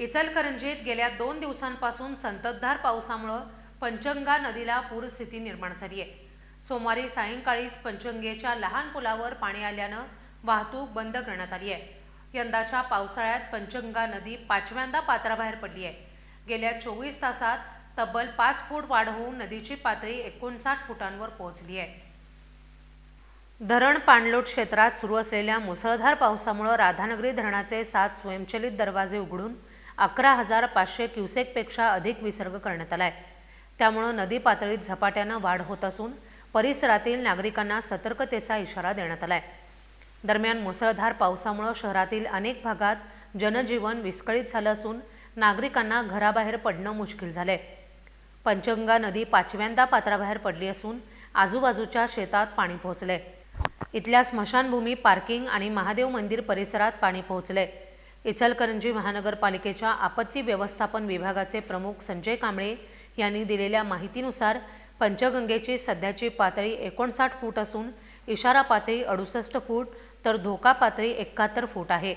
इचलकरंजीत गेल्या दोन दिवसांपासून संततधार पावसामुळं पंचंगा नदीला पूरस्थिती निर्माण झाली आहे. सोमवारी सायंकाळीच पंचंगेच्या लहान पुलावर पाणी आल्यानं वाहतूक बंद करण्यात आली आहे. यंदाच्या पावसाळ्यात पंचंगा नदी पाचव्यांदा पात्राबाहेर पडली आहे. गेल्या चोवीस तासात तब्बल पाच फूट वाढ होऊन नदीची पातळी एकोणसाठ फुटांवर पोहोचली आहे. धरण पाणलोट क्षेत्रात सुरू असलेल्या मुसळधार पावसामुळे राधानगरी धरणाचे सात स्वयंचलित दरवाजे उघडून अकरा हजार पाचशे क्युसेकपेक्षा अधिक विसर्ग करण्यात आला आहे त्यामुळं नदी पातळीत झपाट्यानं वाढ होत असून परिसरातील नागरिकांना सतर्कतेचा इशारा देण्यात आला आहे दरम्यान मुसळधार पावसामुळं शहरातील अनेक भागात जनजीवन विस्कळीत झालं असून नागरिकांना घराबाहेर पडणं मुश्किल झालंय. पंचगंगा नदी पाचव्यांदा पात्राबाहेर पडली असून आजूबाजूच्या शेतात पाणी पोहोचलंय. इथल्या स्मशानभूमी पार्किंग आणि महादेव मंदिर परिसरात पाणी पोहोचलंय. इचलकरंजी महानगरपालिकेच्या आपत्ती व्यवस्थापन विभागाचे प्रमुख संजय कांबळे यांनी दिलेल्या माहितीनुसार पंचगंगेची सध्याची पातळी एकोणसाठ फूट असून इशारा पातळी अडुसष्ट फूट तर धोका पातळी एकाहत्तर फूट आहे.